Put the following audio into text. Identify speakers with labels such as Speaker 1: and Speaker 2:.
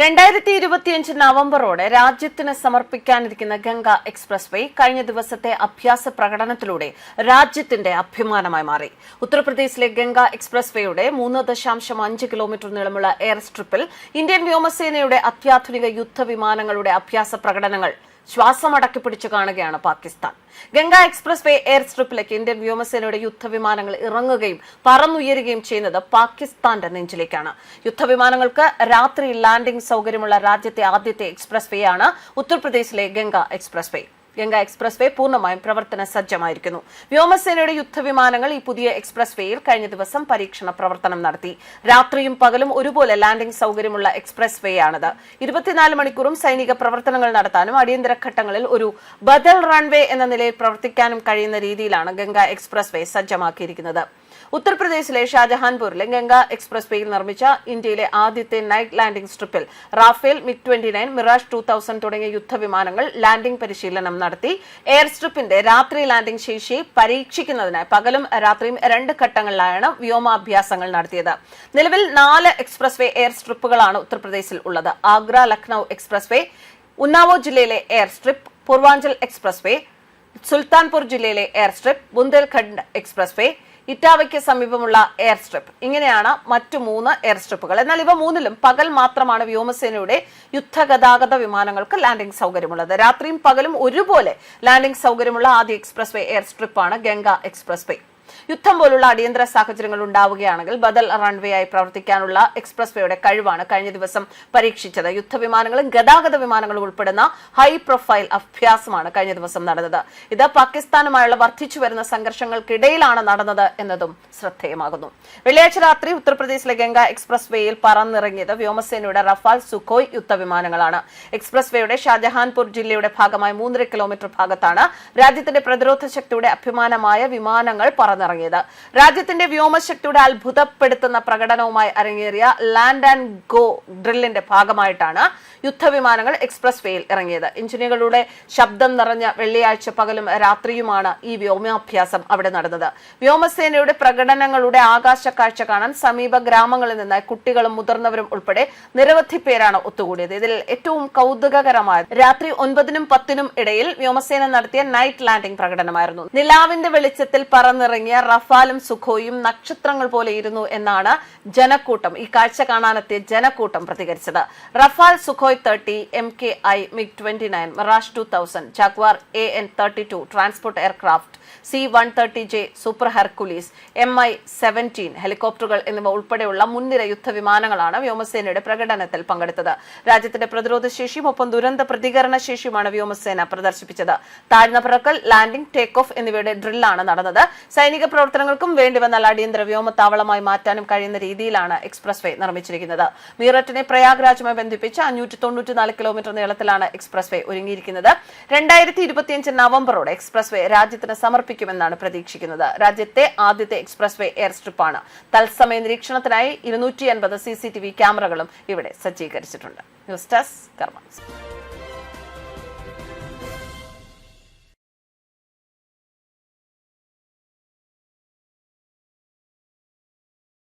Speaker 1: രണ്ടായിരത്തി ഇരുപത്തിയഞ്ച് നവംബറോടെ രാജ്യത്തിന് സമർപ്പിക്കാനിരിക്കുന്ന ഗംഗ എക്സ്പ്രസ് വേ കഴിഞ്ഞ ദിവസത്തെ അഭ്യാസ പ്രകടനത്തിലൂടെ രാജ്യത്തിന്റെ അഭിമാനമായി മാറി. ഉത്തർപ്രദേശിലെ ഗംഗ എക്സ്പ്രസ് വേയുടെ മൂന്ന് ദശാംശം അഞ്ച് കിലോമീറ്റർ നീളമുള്ള എയർ സ്ട്രിപ്പിൽ ഇന്ത്യൻ വ്യോമസേനയുടെ അത്യാധുനിക യുദ്ധവിമാനങ്ങളുടെ അഭ്യാസ പ്രകടനങ്ങൾ ശ്വാസമടക്കി പിടിച്ചു കാണുകയാണ് പാകിസ്ഥാൻ. ഗംഗ എക്സ്പ്രസ് വേ എയർ സ്ട്രിപ്പിലേക്ക് ഇന്ത്യൻ വ്യോമസേനയുടെ യുദ്ധവിമാനങ്ങൾ ഇറങ്ങുകയും പറന്നുയരുകയും ചെയ്യുന്നത് പാകിസ്ഥാന്റെ നെഞ്ചിലേക്കാണ്. യുദ്ധവിമാനങ്ങൾക്ക് രാത്രി ലാൻഡിംഗ് സൗകര്യമുള്ള രാജ്യത്തെ ആദ്യത്തെ എക്സ്പ്രസ് വേ ആണ് ഉത്തർപ്രദേശിലെ ഗംഗ എക്സ്പ്രസ് വേ. ഗംഗ എക്സ്പ്രസ് വേ പൂർണമായും പ്രവർത്തന സജ്ജമായിരിക്കുന്നു. വ്യോമസേനയുടെ യുദ്ധവിമാനങ്ങൾ ഈ പുതിയ എക്സ്പ്രസ് വേയിൽ കഴിഞ്ഞ ദിവസം പരീക്ഷണ പ്രവർത്തനം നടത്തി. രാത്രിയും പകലും ഒരുപോലെ ലാൻഡിംഗ് സൗകര്യമുള്ള എക്സ്പ്രസ് വേ ആണിത് ഇരുപത്തിനാല് മണിക്കൂറും സൈനിക പ്രവർത്തനങ്ങൾ നടത്താനും അടിയന്തര ഘട്ടങ്ങളിൽ ഒരു ബദൽ റൺവേ എന്ന നിലയിൽ പ്രവർത്തിക്കാനും കഴിയുന്ന രീതിയിലാണ് ഗംഗ എക്സ്പ്രസ് വേ സജ്ജമാക്കിയിരിക്കുന്നത്. ഉത്തർപ്രദേശിലെ ഷാജഹാൻപൂരിലെ ഗംഗ എക്സ്പ്രസ് വേയിൽ നിർമ്മിച്ച ഇന്ത്യയിലെ ആദ്യത്തെ night landing സ്ട്രിപ്പിൽ Rafale MiG twenty nine Mirage two thousand തുടങ്ങിയ യുദ്ധവിമാനങ്ങൾ ലാൻഡിംഗ് പരിശീലനം നടത്തി. എയർ സ്ട്രിപ്പിന്റെ രാത്രി ലാൻഡിംഗ് ശേഷി പരീക്ഷിക്കുന്നതിനായി പകലും രാത്രിയും രണ്ട് ഘട്ടങ്ങളിലായാണ് വ്യോമാഭ്യാസങ്ങൾ നടത്തിയത്. നിലവിൽ നാല് എക്സ്പ്രസ് വേ എയർ സ്ട്രിപ്പുകളാണ് ഉത്തർപ്രദേശിൽ ഉള്ളത്. ആഗ്ര ലക്നൌ എക്സ്പ്രസ് വേ ഉന്നാവോ ജില്ലയിലെ എയർ സ്ട്രിപ്പ് പൂർവാഞ്ചൽ എക്സ്പ്രസ് വേ സുൽത്താൻപൂർ ജില്ലയിലെ എയർ സ്ട്രിപ്പ് ബുന്ദേൽഖണ്ഡ് എക്സ്പ്രസ് വേ ഇറ്റാവയ്ക്ക് സമീപമുള്ള എയർ സ്ട്രിപ്പ് ഇങ്ങനെയാണ് മറ്റു മൂന്ന് എയർ സ്ട്രിപ്പുകൾ എന്നാൽ ഇവ മൂന്നിലും പകൽ മാത്രമാണ് വ്യോമസേനയുടെ യുദ്ധഗതാഗത വിമാനങ്ങൾക്ക് ലാൻഡിംഗ് സൗകര്യമുള്ളത്. രാത്രിയും പകലും ഒരുപോലെ ലാൻഡിംഗ് സൗകര്യമുള്ള ആദ്യ എക്സ്പ്രസ് വേ എയർ സ്ട്രിപ്പാണ് ഗംഗ എക്സ്പ്രസ് വേ യുദ്ധം പോലുള്ള അടിയന്തര സാഹചര്യങ്ങൾ ഉണ്ടാവുകയാണെങ്കിൽ ബദൽ റൺവേ ആയി പ്രവർത്തിക്കാനുള്ള എക്സ്പ്രസ് വേയുടെ കഴിവാണ് കഴിഞ്ഞ ദിവസം പരീക്ഷിച്ചത്. യുദ്ധവിമാനങ്ങളും ഗതാഗത വിമാനങ്ങളും ഉൾപ്പെടുന്ന ഹൈ പ്രൊഫൈൽ അഭ്യാസമാണ് കഴിഞ്ഞ ദിവസം നടന്നത്. ഇത് പാകിസ്ഥാനുമായുള്ള വർദ്ധിച്ചു വരുന്ന സംഘർഷങ്ങൾക്കിടയിലാണ് നടന്നത് എന്നതും ശ്രദ്ധേയമാകുന്നു. വെള്ളിയാഴ്ച രാത്രി ഉത്തർപ്രദേശിലെ ഗംഗ എക്സ്പ്രസ് വേയിൽ പറന്നിറങ്ങിയത് വ്യോമസേനയുടെ റഫാൽ സുഖോയ് യുദ്ധവിമാനങ്ങളാണ്. എക്സ്പ്രസ് വേയുടെ ഷാജഹാൻപൂർ ജില്ലയുടെ ഭാഗമായ മൂന്നര കിലോമീറ്റർ ഭാഗത്താണ് രാജ്യത്തിന്റെ പ്രതിരോധ ശക്തിയുടെ അഭിമാനമായ വിമാനങ്ങൾ പറന്നിറങ്ങിയത് രാജ്യത്തിന്റെ വ്യോമശക്തിയുടെ അത്ഭുതപ്പെടുത്തുന്ന പ്രകടനവുമായി അരങ്ങേറിയ ലാൻഡ് ആൻഡ് ഗോ ഡ്രില്ലിന്റെ ഭാഗമായിട്ടാണ് യുദ്ധവിമാനങ്ങൾ എക്സ്പ്രസ് വേയിൽ ഇറങ്ങിയത്. എഞ്ചിനുകളുടെ ശബ്ദം നിറഞ്ഞ വെള്ളിയാഴ്ച പകലും രാത്രിയുമാണ് ഈ വ്യോമാഭ്യാസം അവിടെ നടന്നത്. വ്യോമസേനയുടെ പ്രകടനങ്ങളുടെ ആകാശ കാഴ്ച കാണാൻ സമീപ ഗ്രാമങ്ങളിൽ നിന്ന് കുട്ടികളും മുതിർന്നവരും ഉൾപ്പെടെ നിരവധി പേരാണ് ഒത്തുകൂടിയത്. ഇതിൽ ഏറ്റവും കൗതുകകരമായ രാത്രി ഒൻപതിനും പത്തിനും ഇടയിൽ വ്യോമസേന നടത്തിയ നൈറ്റ് ലാൻഡിംഗ് പ്രകടനമായിരുന്നു. നിലാവിന്റെ വെളിച്ചത്തിൽ പറന്നിറങ്ങിയ റഫാലും സുഖോയും നക്ഷത്രങ്ങൾ പോലെ ഇരുന്നു എന്നാണ് ജനക്കൂട്ടം. ഈ കാഴ്ച കാണാനെത്തിയ ജനക്കൂട്ടം പ്രതികരിച്ചത്. Rafale Sukhoi thirty M K I MiG twenty nine Mirage two thousand Jaguar A N thirty two transport aircraft C one thirty J super Hercules M I seventeen ഹെലികോപ്റ്ററുകൾ എന്നിവ ഉൾപ്പെടെയുള്ള മുൻനിര യുദ്ധവിമാനങ്ങളാണ് വ്യോമസേനയുടെ പ്രകടനത്തിൽ പങ്കെടുത്തത്. രാജ്യത്തിന്റെ പ്രതിരോധ ശേഷിയും ഒപ്പം ദുരന്ത പ്രതികരണ ശേഷിയുമാണ് വ്യോമസേന പ്രദർശിപ്പിച്ചത്. താഴ്ന്ന പറക്കൽ ലാൻഡിംഗ് ടേക്ക് ഓഫ് എന്നിവയുടെ ഡ്രില്ലാണ് നടന്നത്. സൈനിക പ്രവർത്തനങ്ങൾക്കും വേണ്ടിവന്നാൽ അടിയന്തര വ്യോമത്താവളമായി മാറ്റാനും കഴിയുന്ന രീതിയിലാണ് എക്സ്പ്രസ് വേ നിർമ്മിച്ചിരിക്കുന്നത്. മീററ്റിനെ പ്രയാഗ്രാജുമായി ബന്ധിപ്പിച്ച് അഞ്ഞൂറ്റി തൊണ്ണൂറ്റിനാല് കിലോമീറ്റർ നീളത്തിലാണ് എക്സ്പ്രസ് വേ ഒരുങ്ങിയിരിക്കുന്നത്. രണ്ടായിരത്തി ഇരുപത്തിയഞ്ച് നവംബറോടെ എക്സ്പ്രസ് വേ രാജ്യത്തിന് സമർപ്പിക്കുമെന്നാണ് പ്രതീക്ഷിക്കുന്നത്. രാജ്യത്തെ ആദ്യത്തെ എക്സ്പ്രസ് വേ എയർ സ്ട്രിപ്പാണ്. തത്സമയ നിരീക്ഷണത്തിനായി ഇരുന്നൂറ്റി അൻപത് സി സി ടി വി ക്യാമറകളും ഇവിടെ സജ്ജീകരിച്ചിട്ടുണ്ട്. ന്യൂസ് ഡെസ്ക് കർമ്മ